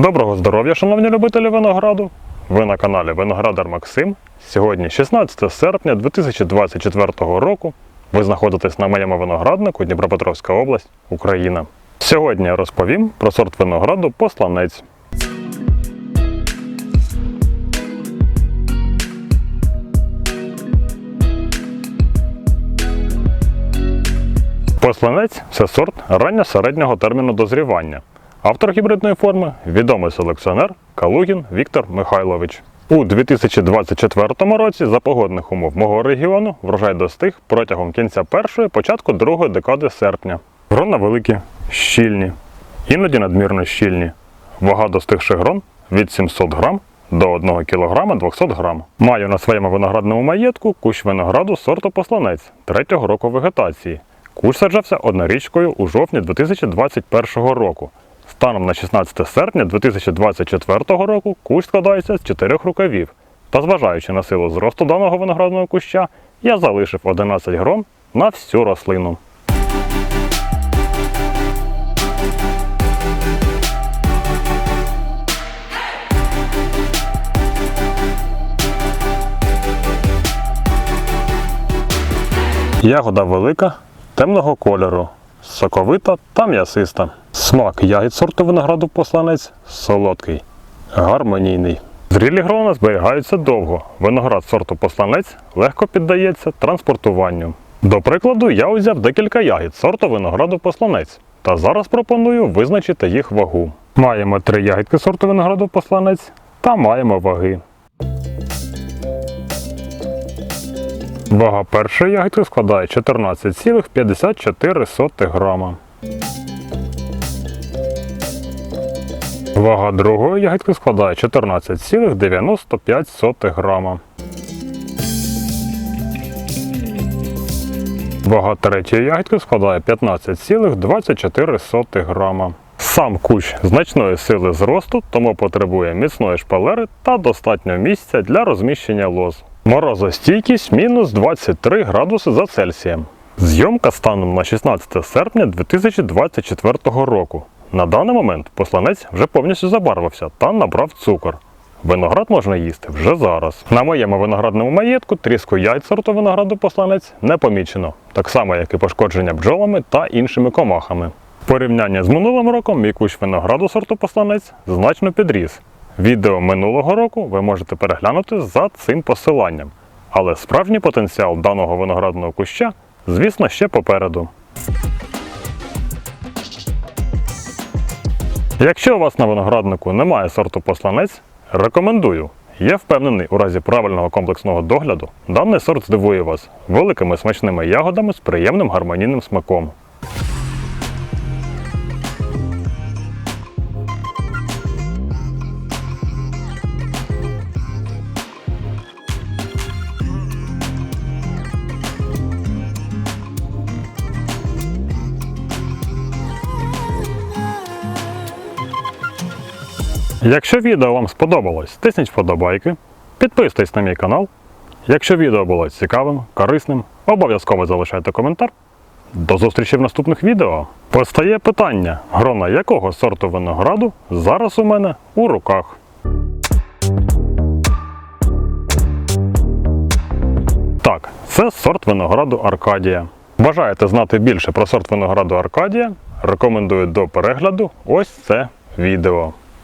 Доброго здоров'я, шановні любителі винограду! Ви на каналі Виноградар Максим. Сьогодні 16 серпня 2024 року. Ви знаходитесь на моєму винограднику Дніпропетровська область, Україна. Сьогодні я розповім про сорт винограду Посланець. Посланець це сорт ранньо-середнього терміну дозрівання. Автор гібридної форми відомий селекціонер Калугін Віктор Михайлович. У 2024 році за погодних умов мого регіону врожай достиг протягом кінця першої, початку другої декади серпня. Грона великі, щільні, іноді надмірно щільні. Вага достигших грон від 700 грам до 1 кг 200 грам. Маю на своєму виноградному маєтку кущ винограду сорту посланець третього року вегетації. Кущ саджався однорічкою у жовтні 2021 року. Станом на 16 серпня 2024 року кущ складається з чотирьох рукавів. Та зважаючи на силу зросту даного виноградного куща, я залишив 11 грон на всю рослину. Ягода велика, темного кольору, соковита та м'ясиста. Смак ягід сорту винограду посланець солодкий, гармонійний. Зрілі грона зберігаються довго. Виноград сорту посланець легко піддається транспортуванню. До прикладу, я узяв декілька ягід сорту винограду посланець та зараз пропоную визначити їх вагу. Маємо три ягідки сорту винограду посланець та маємо ваги. Вага першої ягідки складає 14,54 грама. Вага другої ягідки складає 14,95 грама. Вага третьої ягідки складає 15,24 грама. Сам кущ значної сили зросту, тому потребує міцної шпалери та достатньо місця для розміщення лоз. Морозостійкість мінус 23 градуси за Цельсієм. Зйомка станом на 16 серпня 2024 року. На даний момент посланець вже повністю забарвився та набрав цукор. Виноград можна їсти вже зараз. На моєму виноградному маєтку тріску яйць сорту винограду посланець не помічено, так само як і пошкодження бджолами та іншими комахами. В порівнянні з минулим роком мій кущ винограду сорту посланець значно підріс. Відео минулого року ви можете переглянути за цим посиланням. Але справжній потенціал даного виноградного куща, звісно, ще попереду. Якщо у вас на винограднику немає сорту посланець, рекомендую. Я впевнений, у разі правильного комплексного догляду даний сорт здивує вас великими смачними ягодами з приємним гармонійним смаком. Якщо відео вам сподобалось, тисніть вподобайки, підписуйтесь на мій канал. Якщо відео було цікавим, корисним, обов'язково залишайте коментар. До зустрічі в наступних відео. Постає питання, грона якого сорту винограду зараз у мене у руках. Так, це сорт винограду Аркадія. Бажаєте знати більше про сорт винограду Аркадія? Рекомендую до перегляду ось це відео.